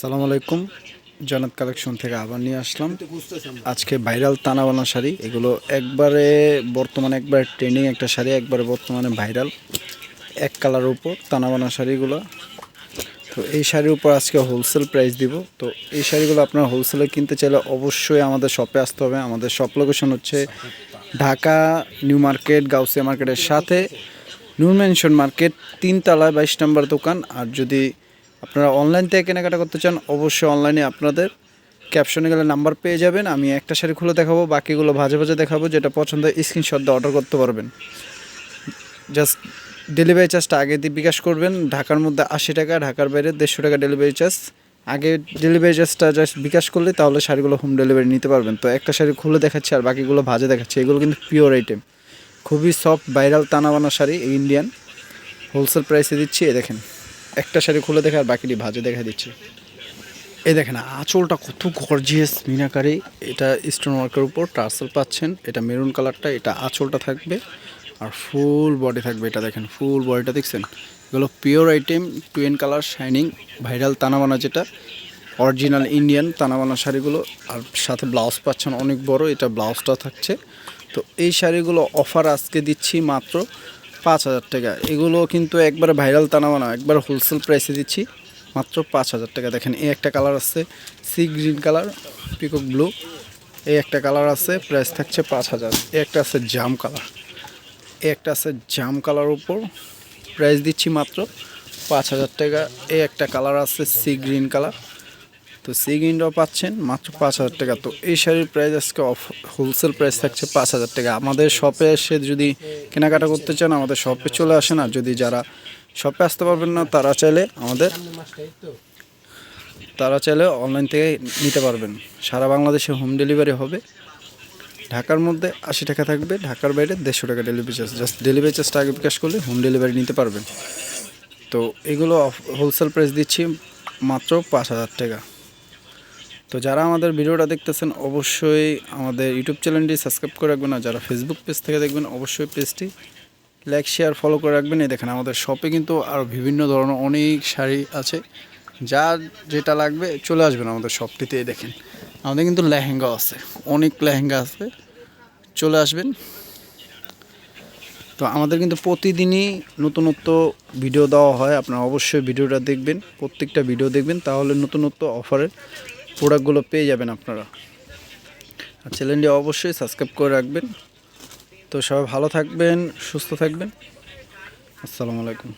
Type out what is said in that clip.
সালাম আলাইকুম জনাত কালেকশন থেকে আবার নিয়ে আসলাম। আজকে ভাইরাল তানাবানা শাড়ি, এগুলো একবারে বর্তমানে একবারে ট্রেন্ডিং একটা শাড়ি, একবারে বর্তমানে ভাইরাল। এক কালার উপর তানাবানা শাড়িগুলো। তো এই শাড়ির উপর আজকে হোলসেল প্রাইস দিব। তো এই শাড়িগুলো আপনারা হোলসেলে কিনতে চাইলে অবশ্যই আমাদের শপে আসতে হবে। আমাদের শপ লোকেশন হচ্ছে ঢাকা নিউ মার্কেট, গাউসিয়া মার্কেটের সাথে। নূর মেনশন মার্কেট, তিনতলায় বাইশ নম্বর দোকান। আর যদি আপনারা অনলাইন থেকে কেনাকাটা করতে চান, অবশ্যই অনলাইনে আপনাদের ক্যাপশনে গেলে নাম্বার পেয়ে যাবেন। আমি একটা শাড়ি খুলে দেখাবো, বাকিগুলো ভাজে ভাজে দেখাবো, যেটা পছন্দ স্ক্রিনশট দিয়ে অর্ডার করতে পারবেন। জাস্ট ডেলিভারি চার্জটা আগে দিয়ে বিকাশ করবেন, ঢাকার মধ্যে আশি টাকা, ঢাকার বাইরে দেড়শো টাকা ডেলিভারি চার্জ আগে ডেলিভারি চার্জটা জাস্ট বিকাশ করলে, তাহলে শাড়িগুলো হোম ডেলিভারি নিতে পারবেন। তো একটা শাড়ি খুলে দেখাচ্ছি আর বাকিগুলো ভাজে দেখাচ্ছি, এগুলো কিন্তু পিওর আইটেম খুবই soft viral Tanabana sari Indian wholesale প্রাইসে দিচ্ছি এ দেখেন। একটা শাড়ি খুলে দেখে আর বাকিটি ভাজে দেখা দিচ্ছে। এই দেখেন, আঁচলটা কত গর্জিয়াস মিনাকারি। এটা স্টোন ওয়ার্কের উপর টার্সেল পাচ্ছেন। এটা মেরুন কালারটা এটা আঁচলটা থাকবে। আর ফুল বডি থাকবে এটা দেখেন ফুল বডিটা দেখছেন? এগুলো pure item twin colour shining viral Tanabana যেটা অরিজিনাল ইন্ডিয়ান তানাবানা শাড়িগুলো। আর সাথে ব্লাউজ পাচ্ছেন অনেক বড়, এটা ব্লাউজটা থাকছে। তো এই শাড়িগুলো অফার আজকে দিচ্ছি মাত্র পাঁচ হাজার টাকা। এগুলো কিন্তু একবার ভাইরাল তানাবানা একবার হোলসেল প্রাইসে দিচ্ছি। মাত্র পাঁচ হাজার টাকা। দেখেন, এই একটা কালার আছে sea green colour peacock blue এই একটা কালার আছে প্রাইস থাকছে পাঁচ হাজার। এই একটা আছে জাম কালার এই একটা আছে জাম কালার উপর প্রাইস দিচ্ছি মাত্র পাঁচ হাজার টাকা। এই একটা কালার আছে সি গ্রিন কালার তো সি গ্রিনটাও পাচ্ছেন, মাত্র পাঁচ হাজার টাকা। তো এই শাড়ির প্রাইস আজকে অফ হোলসেল প্রাইস থাকছে পাঁচ হাজার টাকা। আমাদের শপে এসে যদি কেনাকাটা করতে চান, আমাদের শপে চলে আসে না যদি যারা শপে আসতে পারবেন না, তারা চাইলে আমাদের, তারা চাইলে অনলাইন থেকে নিতে পারবেন। সারা বাংলাদেশে হোম ডেলিভারি হবে। ঢাকার মধ্যে আশি টাকা থাকবে, ঢাকার বাইরে দেড়শো টাকা ডেলিভারি চার্জ জাস্ট ডেলিভারি চার্জটা আগে বিকাশ করলে হোম ডেলিভারি নিতে পারবেন। তো এগুলো হোলসেল প্রাইস দিচ্ছি মাত্র পাঁচ হাজার টাকা। তো যারা আমাদের ভিডিওটা দেখতেছেন, অবশ্যই আমাদের ইউটিউব চ্যানেলটি সাবস্ক্রাইব করে রাখবেন আর যারা ফেসবুক পেজ থেকে দেখবেন, অবশ্যই পেজটি লাইক শেয়ার ফলো করে রাখবেন। এই দেখেন, আমাদের শপে কিন্তু আরও বিভিন্ন ধরনের অনেক শাড়ি আছে। যা যেটা লাগবে, চলে আসবেন আমাদের শপটিতে দেখেন। আমাদের কিন্তু লেহেঙ্গা আছে, অনেক লেহেঙ্গা আছে। চলে আসবেন। তো আমাদের কিন্তু প্রতিদিনই নতুনত্ব ভিডিও দেওয়া হয়। আপনারা অবশ্যই ভিডিওটা দেখবেন, প্রত্যেকটা ভিডিও দেখবেন। তাহলে নতুনত্ব অফারের প্রোডাক্টগুলো পেয়ে যাবেন আপনারা। আর চ্যানেলটি অবশ্যই সাবস্ক্রাইব করে রাখবেন। তো সবাই ভালো থাকবেন, সুস্থ থাকবেন। আসসালামু আলাইকুম।